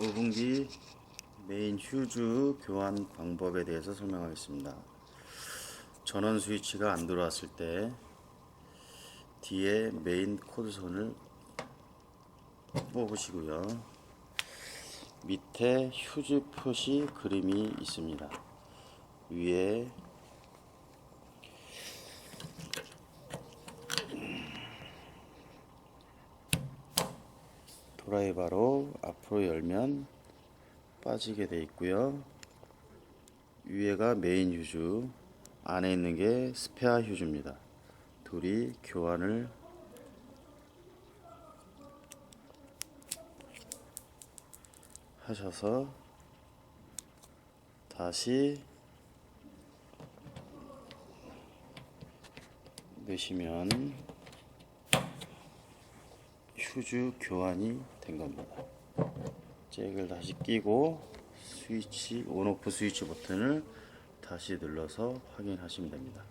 5분기 메인 휴즈 교환 방법에 대해서 설명하겠습니다. 전원 스위치가 안 들어왔을 때 뒤에 메인 코드선을 뽑으시고요. 밑에 휴즈 표시 그림이 있습니다. 위에 드라이버로 앞으로 열면 빠지게 돼 있고요. 위에가 메인 휴즈, 안에 있는 게 스페어 휴즈입니다. 둘이 교환을 하셔서 다시 넣으시면 휴즈 교환이 된 겁니다. 잭을 다시 끼고 스위치 온오프 스위치 버튼을 다시 눌러서 확인하시면 됩니다.